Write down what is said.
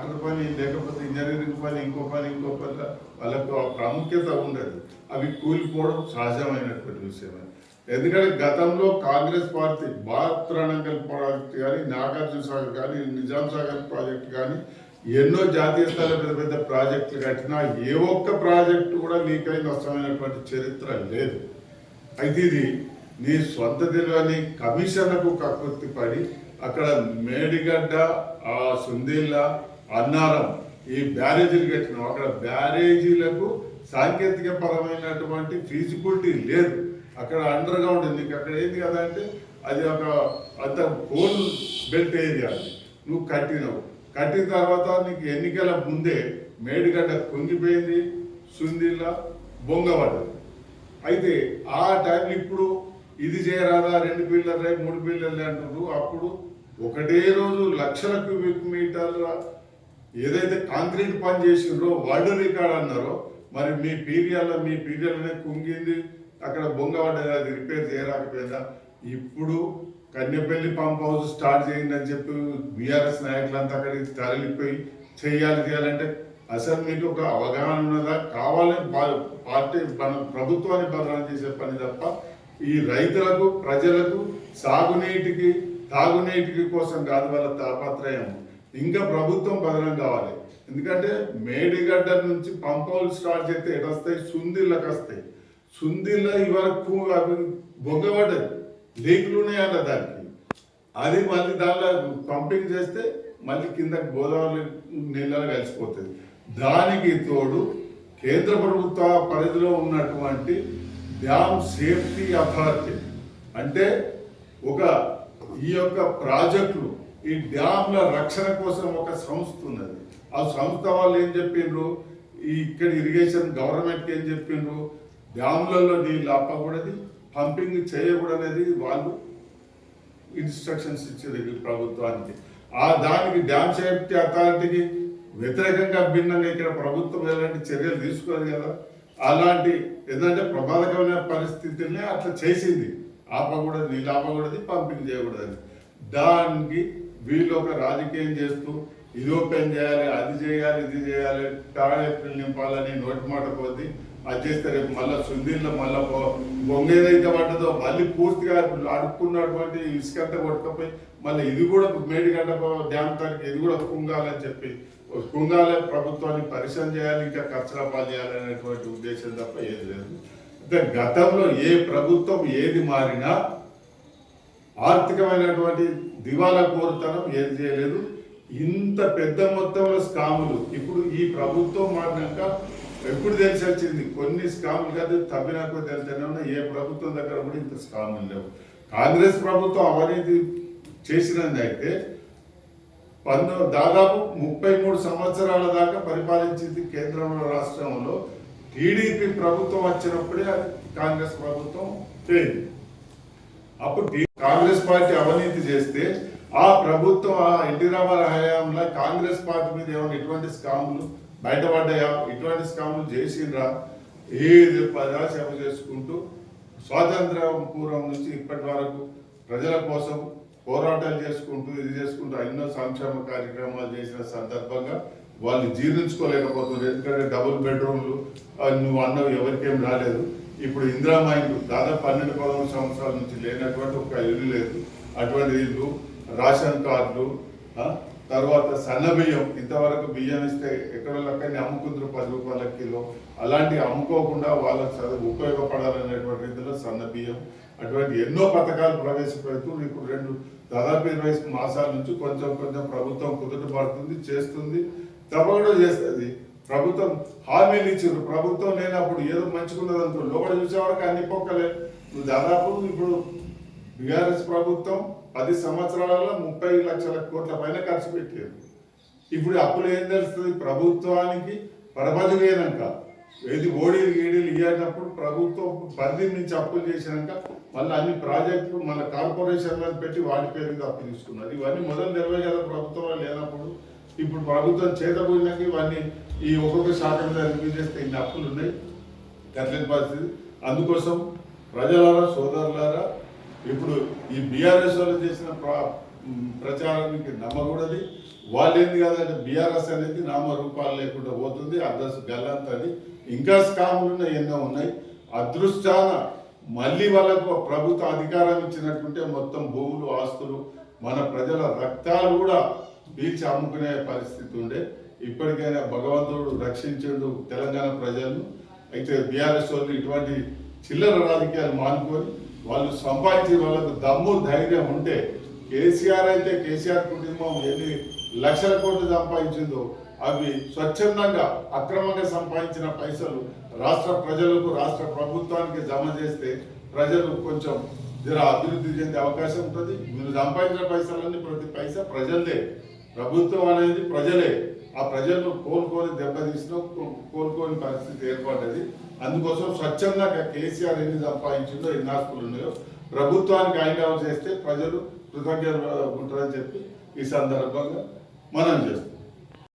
Doctor పని లేకపోతే engineering పని ఇంకో పని ఇంకో పని వాళ్ళకు ఆ ప్రాముఖ్యత ఉండదు. అవి కూలిపోవడం సహజమైనటువంటి విషయమే. ఎందుకంటే గతంలో కాంగ్రెస్ పార్టీ బాత్రానంగల్ ప్రాజెక్ట్ కానీ నాగార్జున సాగర్ కానీ నిజాం సాగర్ ప్రాజెక్ట్ కానీ ఎన్నో జాతీయ స్థాయిలో పెద్ద పెద్ద ప్రాజెక్టులు కట్టినా ఏ ఒక్క ప్రాజెక్టు కూడా లీక్ అయిన నష్టమైనటువంటి చరిత్ర లేదు. అయితే ఇది నీ సొంత తెలివని కమిషన్లకు కకృతి పడి అక్కడ మేడిగడ్డ ఆ సుందిల్ల అన్నారం. ఈ బ్యారేజీలు కట్టినాం అక్కడ బ్యారేజీలకు సాంకేతిక పరమైనటువంటి ఫీజిబిలిటీ లేదు. అక్కడ అండర్ గ్రౌండ్ ఉంది. నీకు అక్కడ ఏంది కదా అంటే అది ఒక అంత కోల్ బెల్ట్ ఏరియా అది. నువ్వు కట్టినావు. కట్టిన తర్వాత నీకు ఎన్నికల ముందే మేడిగడ్డ కుంగిపోయింది సుందిల్ల బొంగబడ్డది అయితే ఆ టైం ఇప్పుడు ఇది చేయరాదా? రెండు పిల్లర్లే మూడు పిల్లర్లే అంటున్నారు. అప్పుడు ఒకటే రోజు లక్షల క్యూబిక్ మీటర్ల ఏదైతే కాంక్రీట్ పని చేసిండ్రో వరల్డ్ రికార్డ్ అన్నారో మరి మీ పీరియాలో మీ పీరియాలనే కుంగింది అక్కడ బొంగబడ్డది అది రిపేర్ చేయరాకపోయిందా? ఇప్పుడు కన్యపల్లి పంప్ హౌస్ స్టార్ట్ చేయండి అని చెప్పి బీఆర్ఎస్ నాయకులంతా అక్కడికి తరలిపోయి చేయాలి చేయాలంటే అసలు మీకు ఒక అవగాహన ఉన్నదా? కావాలని పార్టీ మన ప్రభుత్వాన్ని బలం చేసే పని తప్ప ఈ రైతులకు ప్రజలకు సాగునీటికి తాగునీటికి కోసం కాదు వాళ్ళ తాపత్రయం. ఇంకా ప్రభుత్వం పదనం కావాలి. ఎందుకంటే మేడిగడ్డ నుంచి పంపౌలు స్టార్ట్ చేస్తే ఎటు వస్తాయి? సుందిళ్ళకి వస్తాయి. సుందిళ్ళ ఇవరకు అవి బొగ్గబడ్డది లీకులు ఉన్నాయన్న దానికి. అది మళ్ళీ దానిలో పంపింగ్ చేస్తే మళ్ళీ కింద గోదావరి నీళ్ళలో కలిసిపోతుంది. దానికి తోడు కేంద్ర ప్రభుత్వ పరిధిలో ఉన్నటువంటి డ్యామ్ సేఫ్టీ అథారిటీ. అంటే ఒక ఈ యొక్క ప్రాజెక్టులు ఈ డ్యామ్ల రక్షణ కోసం ఒక సంస్థ ఉన్నది. ఆ సంస్థ వాళ్ళు ఏం చెప్పిండ్రు? ఈ ఇక్కడ ఇరిగేషన్ గవర్నమెంట్కి ఏం చెప్పిండ్రు? డ్యామ్లలో నీళ్ళు ఆపకూడదు పంపింగ్ చేయకూడనేది వాళ్ళు ఇన్స్ట్రక్షన్స్ ఇచ్చారు ఈ ప్రభుత్వానికి. ఆ దానికి డ్యామ్ సేఫ్టీ అథారిటీకి వ్యతిరేకంగా భిన్నంగా ఇక్కడ ప్రభుత్వం ఎలాంటి చర్యలు తీసుకోదు కదా. అలాంటి ఏంటంటే ప్రమాదకరమైన పరిస్థితుల్ని అట్లా చేసింది. ఆపకూడదు నీళ్ళు ఆపకూడదు పంపింగ్ చేయకూడదు దానికి వీళ్ళు ఒక రాజకీయం చేస్తూ ఇది ఓపెన్ చేయాలి అది చేయాలి ఇది చేయాలి టాయిలెట్లు నింపాలని నోటి మాట పోద్ది అది చేస్తే రేపు మళ్ళీ సుందీర్లో మళ్ళీ బొంగేదైతే పడ్డదో మళ్ళీ పూర్తిగా అడుక్కున్నటువంటి ఇసుకంతా కొట్టకపోయి మళ్ళీ ఇది కూడా మేడిగడ్డ డ్యామ్ తానికి ఇది కూడా కుంగాలని చెప్పి కుంగాలే ప్రభుత్వాన్ని పరిశ్రమ చేయాలి ఇంకా ఖర్చుల పాలు చేయాలనేటువంటి ఉద్దేశం తప్ప ఏది లేదు. అంటే గతంలో ఏ ప్రభుత్వం ఏది మారినా ఆర్థికమైనటువంటి దివాలా కోరుతనం ఏది చేయలేదు. ఇంత పెద్ద మొత్తంలో స్కాములు. ఇప్పుడు ఈ ప్రభుత్వం మారినాక ఎప్పుడు తెలిసి వచ్చింది? కొన్ని స్కాములు కాదు తప్పినాక తెలితేనే ఉన్నాయి. ఏ ప్రభుత్వం దగ్గర కూడా ఇంత స్కాములు లేవు. కాంగ్రెస్ ప్రభుత్వం అవినీతి చేసినది అయితే పంతొ దాదాపు ముప్పై మూడు సంవత్సరాల దాకా పరిపాలించింది కేంద్రంలో రాష్ట్రంలో టీడీపీ ప్రభుత్వం వచ్చినప్పుడే కాంగ్రెస్ ప్రభుత్వం చేయింది అప్పుడు కాంగ్రెస్ పార్టీ అవినీతి చేస్తే ఆ ప్రభుత్వం ఆ ఎన్టీ రామారావు హయాంలో కాంగ్రెస్ పార్టీ మీద ఏమైనా ఇటువంటి స్కాములు బయటపడ్డాయా? ఇటువంటి స్కాములు చేసిండ్రా? ఏది పదాసేవ చేసుకుంటూ స్వాతంత్రం పూర్వం నుంచి ఇప్పటి వరకు ప్రజల కోసం పోరాటాలు చేసుకుంటూ ఇది చేసుకుంటూ ఎన్నో సంక్షేమ కార్యక్రమాలు చేసిన సందర్భంగా వాళ్ళు జీర్ణించుకోలేకపోతున్నారు. ఎందుకంటే డబుల్ బెడ్రూమ్లు నువ్వు అన్నవి ఎవరికేం రాలేదు. ఇప్పుడు ఇందిరామా దాదాపు పన్నెండు పదమూడు సంవత్సరాల నుంచి లేనటువంటి ఒక ఇల్లు లేదు. అటువంటి ఇల్లు రేషన్ కార్డులు తర్వాత సన్న బియ్యం ఇంతవరకు బియ్యం ఇస్తే ఎక్కడ లెక్కని అమ్ముకుంటారు పది రూపాయల కిలో. అలాంటి అమ్ముకోకుండా వాళ్ళకి చదువు ఉపయోగపడాలనేటువంటి రీతిలో సన్న బియ్యం అటువంటి ఎన్నో పథకాలు ప్రవేశపెడుతూ ఇప్పుడు రెండు దాదాపు ఇరవై మాసాల నుంచి కొంచెం కొంచెం ప్రభుత్వం కుదుట పడుతుంది చేస్తుంది. తప్పకుండా చేస్తుంది. ప్రభుత్వం హామీలు ఇచ్చారు ప్రభుత్వం లేనప్పుడు ఏదో మంచుకున్నది అనుకో లోపల చూసేవాడికి అన్ని పొక్కలే నువ్వు దాదాపు ఇప్పుడు బీఆర్ఎస్ ప్రభుత్వం పది సంవత్సరాలలో ముప్పై లక్షల కోట్ల పైన ఖర్చు పెట్టారు ఇప్పుడు అప్పులు ఏం తెలుస్తుంది? ప్రభుత్వానికి పరపతి లేనాక ఏది ఓడీలు గీడీలు ఇవ్వనప్పుడు ప్రభుత్వం పరిధి నుంచి అప్పులు చేసినాక మళ్ళీ అన్ని ప్రాజెక్టులు మన కార్పొరేషన్లను పెట్టి వాటి పేరు అప్పు తీసుకున్నారు ఇవన్నీ మొదలు నెరవే ప్రభుత్వం లేనప్పుడు ఇప్పుడు ప్రభుత్వం చేతపోయినాక ఇవన్నీ ఈ ఒక్కొక్క శాఖ మీద రివ్యూ చేస్తే ఇన్ని అప్పులు ఉన్నాయి. కట్టలేని పరిస్థితి. అందుకోసం ప్రజలారా సోదరులారా ఇప్పుడు ఈ బీఆర్ఎస్ వాళ్ళు చేసిన ప్రచారానికి నమ్మకూడదు. వాళ్ళు ఏంది కాదంటే బీఆర్ఎస్ అనేది నామరూపాలు లేకుండా పోతుంది అడ్రస్ గల్లంతది. ఇంకా స్కాములు ఉన్నాయి ఎన్నో ఉన్నాయి. అదృష్టాన మళ్ళీ వాళ్ళకు ప్రభుత్వ అధికారం ఇచ్చినట్టుంటే మొత్తం భూములు ఆస్తులు మన ప్రజల రక్తాలు కూడా పీల్చి అమ్ముకునే పరిస్థితి ఉండే. ఇప్పటికైనా భగవంతుడు రక్షించడు తెలంగాణ ప్రజలను. అయితే బీఆర్ఎస్ వాళ్ళు ఇటువంటి చిల్లర రాజకీయాలు మానుకొని వాళ్ళు సంపాదించి వాళ్ళకు దమ్ము ధైర్యం ఉంటే కేసీఆర్ అయితే కేసీఆర్ కుటుంబం ఎన్ని లక్షల కోట్లు సంపాదించిందో అవి స్వచ్ఛందంగా అక్రమంగా సంపాదించిన పైసలు రాష్ట్ర ప్రజలకు రాష్ట్ర ప్రభుత్వానికి జమ చేస్తే ప్రజలు కొంచెం జర అభివృద్ధి చెందే అవకాశం ఉంటుంది. మీరు సంపాదించిన పైసలన్నీ ప్రతి పైసా ప్రజలదే. ప్రభుత్వం అనేది ప్రజలే. ఆ ప్రజలను కోలుకొని దెబ్బతీసిన కో- కోలుకోని పరిస్థితి ఏర్పడ్డది. అందుకోసం స్వచ్ఛంగా కేసీఆర్ ఎన్ని సంపాదించిందో ఎన్ని ఆస్తులు ఉన్నాయో ప్రభుత్వానికి హ్యాండ్ ఓవర్ చేస్తే ప్రజలు కృతజ్ఞత ఉంటారని చెప్పి ఈ సందర్భంగా మనం చేస్తాం